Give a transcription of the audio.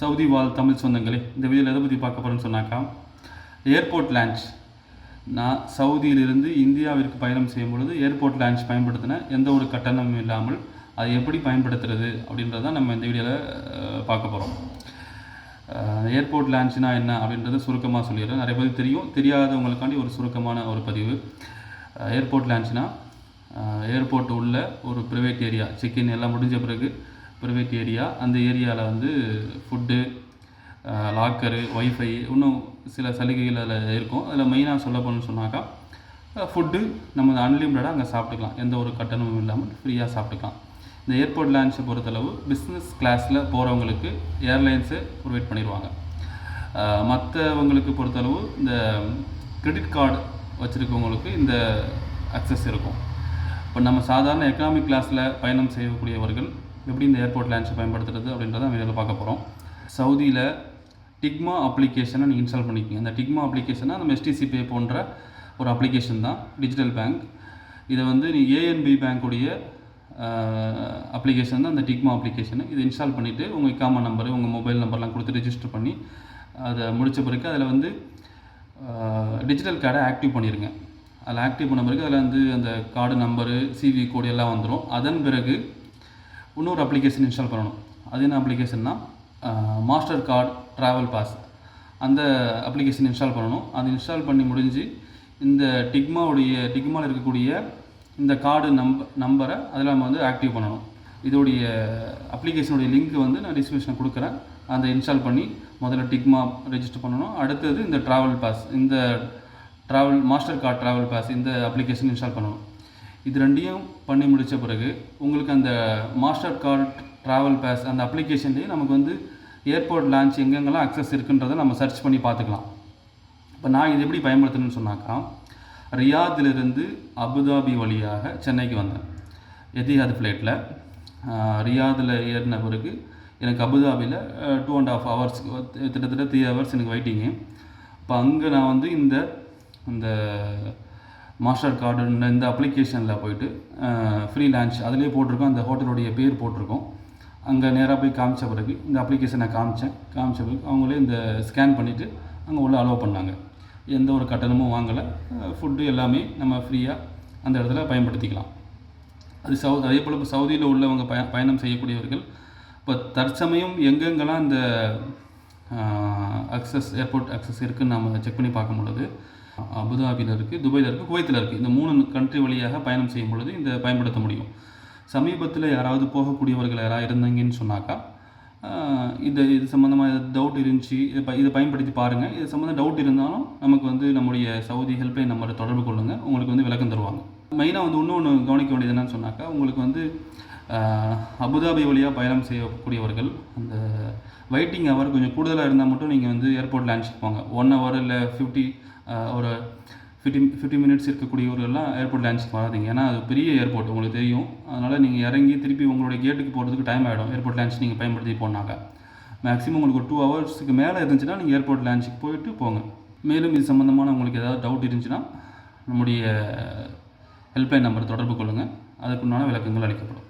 Saudi வாழ் தமிழ் சொந்தங்களே இந்த வீடியோவில் எதை பற்றி பார்க்க போகிறேன்னு சொன்னாக்கா ஏர்போர்ட் லான்ச் நான் சவுதியிலிருந்து இந்தியாவிற்கு பயணம் செய்யும் பொழுது ஏர்போர்ட் லான்ச் பயன்படுத்தின எந்த ஒரு கட்டணமும் இல்லாமல் அதை எப்படி பயன்படுத்துறது அப்படின்றத நம்ம இந்த வீடியோவில் பார்க்க போகிறோம் ஏர்போர்ட் லான்ச்னா என்ன அப்படின்றத சுருக்கமாக சொல்லிடுறேன். நிறைய பேருக்கு தெரியும். தெரியாதவங்களுக்காண்டி ஒரு சுருக்கமான ஒரு பதிவு. ஏர்போர்ட் லான்ச்னா ஏர்போர்ட் உள்ள ஒரு ப்ரைவேட் ஏரியா செக்இன் எல்லாம் முடிஞ்ச பிறகு ப்ரைவேட் ஏரியா அந்த ஏரியாவில் வந்து ஃபுட்டு லாக்கரு ஒய்ஃபை இன்னும் சில சலுகைகள் அதில் இருக்கும். அதில் மெயினாக சொல்ல போகணும்னு சொன்னாக்கா ஃபுட்டு நம்ம அன்லிமிட்டடாக அங்கே சாப்பிட்டுக்கலாம். எந்த ஒரு கட்டணமும் இல்லாமல் ஃப்ரீயாக சாப்பிட்டுக்கலாம். இந்த ஏர்போர்ட் லான்ச்சை பொறுத்தளவு பிஸ்னஸ் கிளாஸில் போகிறவங்களுக்கு ஏர்லைன்ஸு ப்ரொவைட் பண்ணிடுவாங்க மற்றவங்களுக்கு பொறுத்தளவு இந்த கிரெடிட் கார்டு வச்சுருக்கவங்களுக்கு இந்த அக்சஸ் இருக்கும். இப்போ நம்ம சாதாரண எக்கனாமிக் கிளாஸில் பயணம் செய்யக்கூடியவர்கள் எப்படி இந்த ஏர்போர்ட் லேண்ட்ஸை பயன்படுத்துறது அப்படின்றத நம்ம இதில் பார்க்க போகிறோம் சவுதியில் டிக்மா அப்ளிகேஷனை நீங்கள் இன்ஸ்டால் பண்ணிக்கோங்க அந்த டிக்மா அப்ளிகேஷனை நம்ம எஸ்டிசி பே போன்ற ஒரு அப்ளிகேஷன் தான் டிஜிட்டல் பேங்க் இதை வந்து நீ ஏஎன்பி பேங்க்குடைய அப்ளிகேஷன் தான் அந்த டிக்மா அப்ளிகேஷனு இதை இன்ஸ்டால் பண்ணிவிட்டு உங்கள் இக்காமா நம்பரு உங்கள் மொபைல் நம்பர்லாம் கொடுத்து ரிஜிஸ்டர் பண்ணி அதை முடித்த பிறகு அதில் வந்து டிஜிட்டல் கார்டை ஆக்டிவ் பண்ணிடுங்க அதில் ஆக்டிவ் பண்ண பிறகு அதில் வந்து அந்த கார்டு நம்பரு சிவி கோடு எல்லாம் வந்துடும் அதன் பிறகு இன்னொரு அப்ளிகேஷன் இன்ஸ்டால் பண்ணணும். அது என்ன அப்ளிகேஷன்னா மாஸ்டர் கார்டு ட்ராவல் பாஸ் அந்த அப்ளிகேஷன் இன்ஸ்டால் பண்ணணும். அது இன்ஸ்டால் பண்ணி முடிஞ்சு இந்த டிக்மாவுடைய டிக்மாவில் இருக்கக்கூடிய இந்த கார்டு நம்ப நம்பரை அதில் நம்ம வந்து ஆக்டிவ் பண்ணணும். இதோடைய அப்ளிகேஷனுடைய லிங்க் வந்து நான் டிஸ்கிரிப்ஷன் கொடுக்குறேன். அதை இன்ஸ்டால் பண்ணி முதல்ல டிக்மா ரெஜிஸ்டர் பண்ணணும். அடுத்தது இந்த ட்ராவல் பாஸ் இந்த travel master card travel pass இந்த அப்ளிகேஷன் இன்ஸ்டால் பண்ணணும். இது ரெண்டையும் பண்ணி முடித்த பிறகு உங்களுக்கு அந்த மாஸ்டர் கார்ட் ட்ராவல் பேஸ் அந்த அப்ளிகேஷன்லேயே நமக்கு வந்து ஏர்போர்ட் லான்ச் எங்கெங்கெல்லாம் அக்சஸ் இருக்குன்றதை நம்ம சர்ச் பண்ணி பார்த்துக்கலாம். இப்போ நான் இது எப்படி பயன்படுத்தணும்னு சொன்னாக்கா ரியாதிலிருந்து அபுதாபி வழியாக சென்னைக்கு வந்தேன். எதிஹாத் ஃப்ளைட்டில் ரியாதில் ஏறின பிறகு எனக்கு அபுதாபியில் டூ அண்ட் ஆஃப் ஹவர்ஸ் கிட்டத்தட்ட த்ரீ ஹவர்ஸ் எனக்கு வெயிட்டிங்கு இப்போ அங்கே நான் வந்து இந்த இந்த மாஸ்டர் கார்டு இந்த அப்ளிகேஷனில் போயிட்டு ஃப்ரீ லான்ச் அதிலே போட்டிருக்கோம். அந்த ஹோட்டலுடைய பேர் போட்டிருக்கோம். அங்கே நேராக போய் காமிச்ச பிறகு இந்த அப்ளிகேஷனை காமிச்சேன். காமிச்ச பிறகு அவங்களே இந்த ஸ்கேன் பண்ணிவிட்டு அங்கே உள்ள அலோவ் பண்ணாங்க. எந்த ஒரு கட்டணமும் வாங்கலை. ஃபுட்டு எல்லாமே நம்ம ஃப்ரீயாக அந்த இடத்துல பயன்படுத்திக்கலாம். அது சவு அதே போல் இப்போ சவுதியில் உள்ளவங்க பய பயணம் செய்யக்கூடியவர்கள் இப்போ தற்சமயம் எங்கெங்கெல்லாம் இந்த அக்சஸ் ஏர்போர்ட் அக்சஸ் இருக்குதுன்னு நம்ம செக் பண்ணி பார்க்கும் பொழுது அபுதாபியில் இருக்குது துபாயில் இருக்குது குவைத்தில் இருக்குது இந்த மூணு கண்ட்ரி வழியாக பயணம் செய்யும் பொழுது இந்த பயன்படுத்த முடியும். சமீபத்தில் யாராவது போகக்கூடியவர்கள் யாராவது இருந்தாங்கன்னு சொன்னாக்கா இது இது சம்மந்தமாக டவுட் இருந்துச்சு இதை ப இதை பயன்படுத்தி பாருங்கள் இது சம்மந்தம் டவுட் இருந்தாலும் நமக்கு வந்து நம்முடைய சவுதி ஹெல்ப்லைன் நம்பரை தொடர்பு கொள்ளுங்கள் உங்களுக்கு வந்து விளக்கம் தருவாங்க. மெயினாக வந்து இன்னொன்று கவனிக்க வேண்டியது என்னன்னு சொன்னாக்கா உங்களுக்கு வந்து அபுதாபி வழியாக பயணம் செய்யக்கூடியவர்கள் அந்த வெயிட்டிங் ஹவர் கொஞ்சம் கூடுதலாக இருந்தால் மட்டும் நீங்கள் வந்து ஏர்போர்ட் லான்ச்சுக்கு போங்க. ஒன் ஹவர் இல்லை ஃபிஃப்டி ஒரு ஃபிஃப்டி ஃபிஃப்டி மினிட்ஸ் இருக்கக்கூடிய ஊரெல்லாம் ஏர்போர்ட் லேண்ட்ஸ்க்கு வராதிங்க. ஏன்னா அது பெரிய ஏர்போர்ட் உங்களுக்கு தெரியும். அதனால் நீங்கள் இறங்கி திருப்பி உங்களுடைய கேட்டுக்கு போகிறதுக்கு டைம் ஆகிடும் ஏர்போர்ட் லேண்ட்ஸ் நீங்கள் பயன்படுத்தி போனாங்க மேக்ஸிமம் உங்களுக்கு ஒரு டூ ஹவர்ஸுக்கு மேலே இருந்துச்சுன்னா நீங்கள் ஏர்போர்ட் லேண்ட்ஸுக்கு போயிட்டு போங்க. மேலும் இது சம்மந்தமான உங்களுக்கு ஏதாவது டவுட் இருந்துச்சுன்னா நம்முடைய ஹெல்ப்லைன் நம்பர் தொடர்பு கொள்ளுங்கள் அதுக்குண்டான விளக்கங்கள் அளிக்கப்படும்.